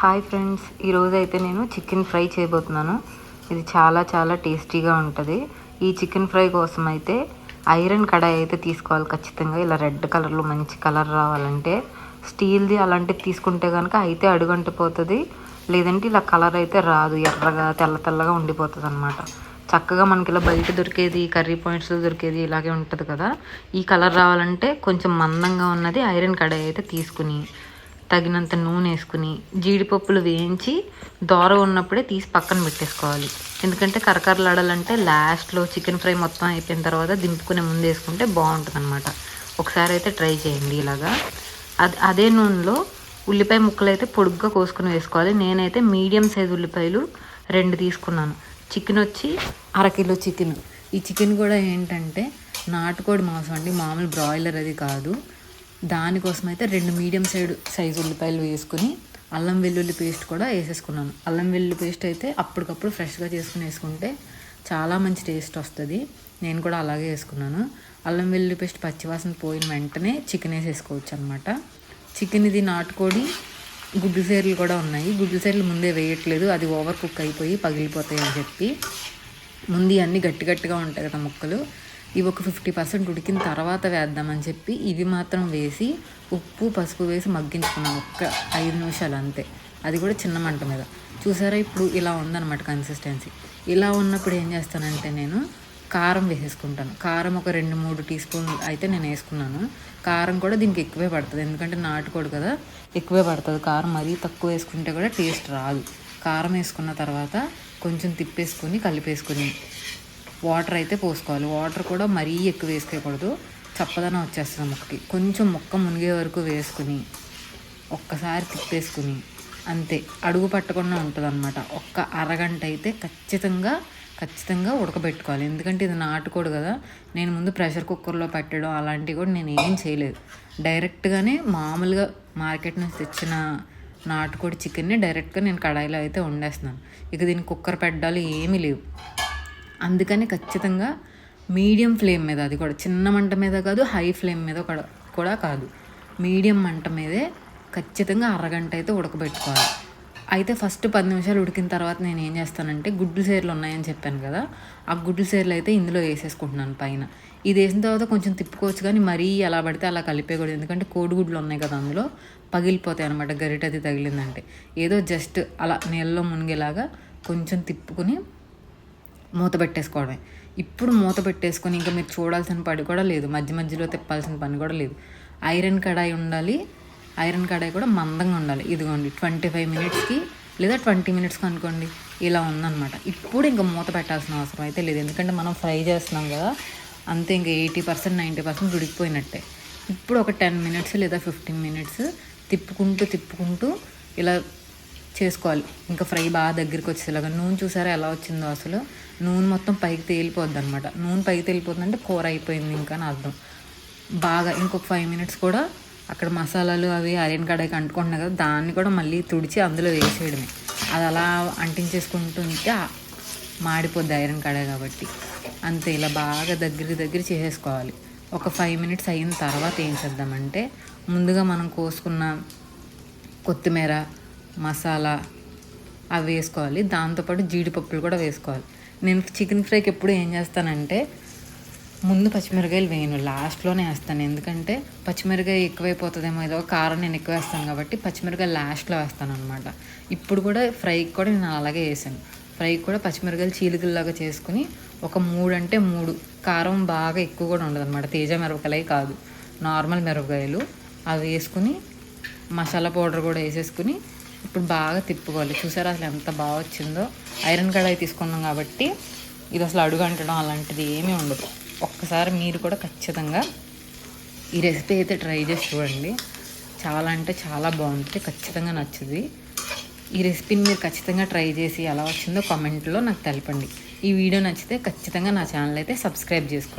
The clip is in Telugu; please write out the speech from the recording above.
హాయ్ ఫ్రెండ్స్ ఈరోజు అయితే నేను చికెన్ ఫ్రై చేయబోతున్నాను. ఇది చాలా చాలా టేస్టీగా ఉంటుంది. ఈ చికెన్ ఫ్రై కోసం అయితే ఐరన్ కడాయి అయితే తీసుకోవాలి ఖచ్చితంగా. ఇలా రెడ్ కలర్లో మంచి కలర్ రావాలంటే స్టీల్ది అలాంటివి తీసుకుంటే కనుక అయితే అడుగంటిపోతుంది. లేదంటే ఇలా కలర్ అయితే రాదు. ఎర్రగా తెల్ల తెల్లగా ఉండిపోతుంది అనమాట చక్కగా మనకి ఇలా బయట దొరికేది కర్రీ పాయింట్స్లో దొరికేది ఇలాగే ఉంటుంది కదా. ఈ కలర్ రావాలంటే కొంచెం మందంగా ఉన్నది ఐరన్ కడాయి అయితే తీసుకుని తగినంత నూనె వేసుకుని జీడిపప్పులు వేయించి దోర ఉన్నప్పుడే తీసి పక్కన పెట్టేసుకోవాలి. ఎందుకంటే కరకరలాడాలంటే లాస్ట్లో చికెన్ ఫ్రై మొత్తం అయిపోయిన తర్వాత దింపుకునే ముందు వేసుకుంటే బాగుంటుంది అనమాట ఒకసారి అయితే ట్రై చేయండి ఇలాగా. అది అదే నూనెలో ఉల్లిపాయ ముక్కలు అయితే పొడుగ్గా కోసుకుని వేసుకోవాలి. నేనైతే మీడియం సైజ్ ఉల్లిపాయలు రెండు తీసుకున్నాను. చికెన్ వచ్చి అరకిలో చికెన్. ఈ చికెన్ కూడా ఏంటంటే నాటుకోడి మాంసం అండి. మామూలు బ్రాయిలర్ అది కాదు. దానికోసం అయితే రెండు మీడియం సైడ్ సైజు ఉల్లిపాయలు వేసుకుని అల్లం వెల్లుల్లి పేస్ట్ కూడా వేసేసుకున్నాను. అల్లం వెల్లుల్లి పేస్ట్ అయితే అప్పటికప్పుడు ఫ్రెష్గా చేసుకుని వేసుకుంటే చాలా మంచి టేస్ట్ వస్తుంది. నేను కూడా అలాగే వేసుకున్నాను. అల్లం వెల్లుల్లి పేస్ట్ పచ్చివాసన పోయిన వెంటనే చికెన్ వేసేసుకోవచ్చు అనమాట చికెన్ ఇది నాటుకోడి గుడ్డు సేర్లు కూడా ఉన్నాయి. గుడ్డు సేర్లు ముందే వేయట్లేదు. అది ఓవర్ కుక్ అయిపోయి పగిలిపోతాయి అని చెప్పి. ముందు అన్నీ గట్టి గట్టిగా ఉంటాయి కదా ముక్కలు. ఇవి ఒక ఫిఫ్టీ పర్సెంట్ ఉడికిన తర్వాత వేద్దామని చెప్పి ఇవి మాత్రం వేసి ఉప్పు పసుపు వేసి మగ్గించుకున్నాం ఒక్క ఐదు నిమిషాలు అంతే. అది కూడా చిన్న మంట మీద. చూసారా ఇప్పుడు ఇలా ఉందన్నమాట కన్సిస్టెన్సీ ఇలా ఉన్నప్పుడు ఏం చేస్తానంటే నేను కారం వేసేసుకుంటాను. కారం ఒక రెండు మూడు టీ స్పూన్ అయితే నేను వేసుకున్నాను. కారం కూడా దీనికి ఎక్కువే పడుతుంది. ఎందుకంటే నాటుకోడు కదా ఎక్కువే పడుతుంది. కారం మరీ తక్కువ వేసుకుంటే కూడా టేస్ట్ రాదు. కారం వేసుకున్న తర్వాత కొంచెం తిప్పేసుకొని కలిపేసుకుని వాటర్ అయితే పోసుకోవాలి. వాటర్ కూడా మరీ ఎక్కువ వేసుకోకూడదు. చప్పదనం వచ్చేస్తుంది ముక్కకి. కొంచెం ముక్క మునిగే వరకు వేసుకుని ఒక్కసారి తిప్పేసుకుని అంతే. అడుగు పట్టకుండా ఉంటుందన్నమాట. ఒక్క అరగంట అయితే ఖచ్చితంగా ఖచ్చితంగా ఉడకబెట్టుకోవాలి. ఎందుకంటే ఇది నాటుకోడు కదా. నేను ముందు ప్రెషర్ కుక్కర్లో పెట్టడం అలాంటివి కూడా నేను ఏం చేయలేదు. డైరెక్ట్గానే మామూలుగా మార్కెట్ నుంచి తెచ్చిన నాటుకోడి చికెన్ని డైరెక్ట్గా నేను కడాయిలో అయితే వండేస్తున్నాను. ఇక దీన్ని కుక్కర్ పెట్టాలి ఏమీ లేవు. అందుకని ఖచ్చితంగా మీడియం ఫ్లేమ్ మీద అది కూడా చిన్న మంట మీద కాదు హై ఫ్లేమ్ మీద కూడా కూడా కాదు. మీడియం మంట మీదే ఖచ్చితంగా అరగంట అయితే ఉడకబెట్టుకోవాలి. అయితే ఫస్ట్ పది నిమిషాలు ఉడికిన తర్వాత నేను ఏం చేస్తానంటే గుడ్లు సేర్లు ఉన్నాయని చెప్పాను కదా ఆ గుడ్లు సేర్లు అయితే ఇందులో వేసేసుకుంటున్నాను పైన. ఇది వేసిన తర్వాత కొంచెం తిప్పుకోవచ్చు కానీ మరీ ఎలా పడితే అలా కలిపేయకూడదు. ఎందుకంటే కోడిగుడ్లు ఉన్నాయి కదా అందులో పగిలిపోతాయి అనమాట గరిటది తగిలిందంటే. ఏదో జస్ట్ అలా నీళ్ళలో మునిగేలాగా కొంచెం తిప్పుకుని మూత పెట్టేసుకోవడమే. ఇప్పుడు మూత పెట్టేసుకొని ఇంకా మీరు చూడాల్సిన పని కూడా లేదు. మధ్య మధ్యలో తిప్పాల్సిన పని కూడా లేదు. ఐరన్ కడాయి ఉండాలి. ఐరన్ కడాయి కూడా మందంగా ఉండాలి. ఇదిగోండి ట్వంటీ ఫైవ్ మినిట్స్కి లేదా ట్వంటీ మినిట్స్కి అనుకోండి ఇలా ఉందన్నమాట. ఇప్పుడు ఇంకా మూత పెట్టాల్సిన అవసరం అయితే లేదు. ఎందుకంటే మనం ఫ్రై చేస్తున్నాం కదా అంతే ఇంకా ఎయిటీ పర్సెంట్ నైంటీ పర్సెంట్ ఉడికిపోయినట్టే ఇప్పుడు ఒక టెన్ మినిట్స్ లేదా ఫిఫ్టీన్ మినిట్స్ తిప్పుకుంటూ తిప్పుకుంటూ ఇలా చేసుకోవాలి. ఇంకా ఫ్రై బాగా దగ్గరికి వచ్చేలాగా. నూనె చూసారా ఎలా వచ్చిందో అసలు? నూనె మొత్తం పైకి తేలిపోద్ది అనమాట నూనె పైకి తేలిపోతుందంటే కూర అయిపోయింది ఇంకా అని అర్థం. బాగా ఇంకొక ఫైవ్ మినిట్స్ కూడా అక్కడ మసాలాలు అవి అరేన్ కడాయికి అంటుకుంటున్నాయి కదా దాన్ని కూడా మళ్ళీ తుడిచి అందులో వేసేయడమే. అది అలా అంటించేసుకుంటుంటే మాడిపోద్ది ఐరన్ కడాయి కాబట్టి. అంతే ఇలా బాగా దగ్గర దగ్గర చేసేసుకోవాలి. ఒక ఫైవ్ మినిట్స్ అయిన తర్వాత ఏం చేద్దామంటే ముందుగా మనం కోసుకున్న కొత్తిమీర మసాలా అవి వేసుకోవాలి. దాంతోపాటు జీడిపప్పులు కూడా వేసుకోవాలి. నేను చికెన్ ఫ్రైకి ఎప్పుడు ఏం చేస్తానంటే ముందు పచ్చిమిరకాయలు వేయను. లాస్ట్లోనే వేస్తాను. ఎందుకంటే పచ్చిమిరకాయ ఎక్కువైపోతుందేమో ఏదో కారం నేను ఎక్కువ వేస్తాను కాబట్టి పచ్చిమిరకాయ లాస్ట్లో వేస్తాను అనమాట ఇప్పుడు కూడా ఫ్రైకి కూడా నేను అలాగే వేసాను. ఫ్రైకి కూడా పచ్చిమిరకాయలు చీలికల్లాగా చేసుకుని ఒక మూడు అంటే మూడు. కారం బాగా ఎక్కువ కూడా ఉండదు అనమాట తేజ మిరపకాయలే కాదు. నార్మల్ మిరపకాయలు అవి వేసుకుని మసాలా పౌడర్ కూడా వేసేసుకుని ఇప్పుడు బాగా తిప్పుకోవాలి. చూసారా అసలు ఎంత బాగా వచ్చిందో? ఐరన్ కడాయి తీసుకున్నాం కాబట్టి ఇది అసలు అడుగు అంటడం అలాంటిది ఏమీ ఉండదు. ఒక్కసారి మీరు కూడా ఖచ్చితంగా ఈ రెసిపీ అయితే ట్రై చేసి చూడండి. చాలా అంటే చాలా బాగుంటుంది. ఖచ్చితంగా నచ్చుది ఈ రెసిపీని మీరు ఖచ్చితంగా ట్రై చేసి ఎలా వచ్చిందో కామెంట్లో నాకు తెలపండి. ఈ వీడియో నచ్చితే ఖచ్చితంగా నా ఛానల్ అయితే సబ్స్క్రైబ్ చేసుకోండి.